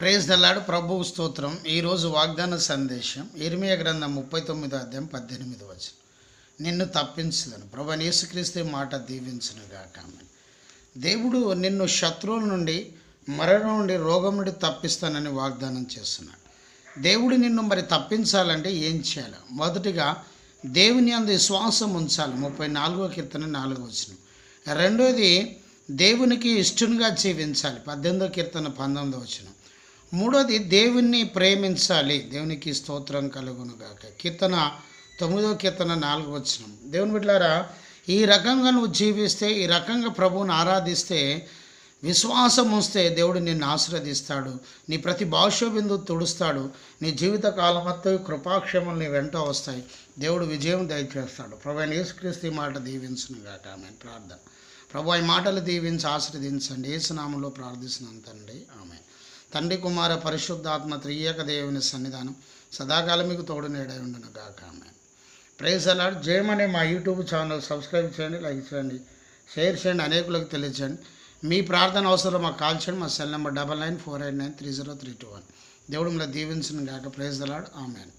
Praise దల్లాడు ప్రభువు స్తోత్రం. ఈరోజు వాగ్దాన సందేశం ఇర్మియ గ్రంథం ముప్పై తొమ్మిదో అధ్యాయం పద్దెనిమిది వచ్చిన నిన్ను తప్పించలేను. ప్రభు యేసుక్రీస్తే మాట దీవించను గాక. దేవుడు నిన్ను శత్రువుల నుండి మరణం నుండి రోగం నుండి తప్పిస్తానని వాగ్దానం చేస్తున్నాడు. దేవుడు నిన్ను మరి తప్పించాలంటే ఏం చేయాలి? మొదటిగా దేవుని అందు విశ్వాసం ఉంచాలి. ముప్పై నాలుగో కీర్తన నాలుగో వచ్చిన రెండోది దేవునికి ఇష్టంగా జీవించాలి. పద్దెనిమిదో కీర్తన పంతొమ్మిదో వచ్చిన మూడోది దేవుణ్ణి ప్రేమించాలి. దేవునికి స్తోత్రం కలుగును గాక. కీర్తన తొమ్మిదో కీర్తన నాలుగు వచ్చిన దేవుని బిడ్డారా ఈ రకంగా నువ్వు జీవిస్తే ఈ రకంగా ప్రభువుని ఆరాధిస్తే విశ్వాసం వస్తే దేవుడు నిన్ను ఆశీర్వదిస్తాడు. నీ ప్రతి భాష బిందు తుడుస్తాడు. నీ జీవిత కాలమత్తు కృపాక్షేమలు నీ వెంట వస్తాయి. దేవుడు విజయం దయచేస్తాడు. ప్రభు ఆయన యేసుక్రీస్తు ఈ మాట దీవించును గాక. ఆమె ప్రార్థన. ప్రభు ఈ మాటలు దీవించి ఆశీర్వదించండి. ఏసునామంలో ప్రార్థిస్తున్నాను తండ్రి. ఆమె తండ్రి కుమార పరిశుద్ధాత్మ త్రియేక దేవుని సన్నిధానం సదాకాలం మీకు తోడు నేడై ఉండును గాక ప్రైజ్ అలాడ్ జయమనే మా యూట్యూబ్ ఛానల్ సబ్స్క్రైబ్ చేయండి లైక్ చేయండి షేర్ చేయండి అనేకులకు తెలియచేయండి మీ ప్రార్థన అవసరం మాకు కాల్ చేయండి మా cell number double nine four eight nine three zero three two one. దేవుడు మిమ్మల్ని దీవించిన గాక. ప్రైజ్ అలాడ్ ఆమెన్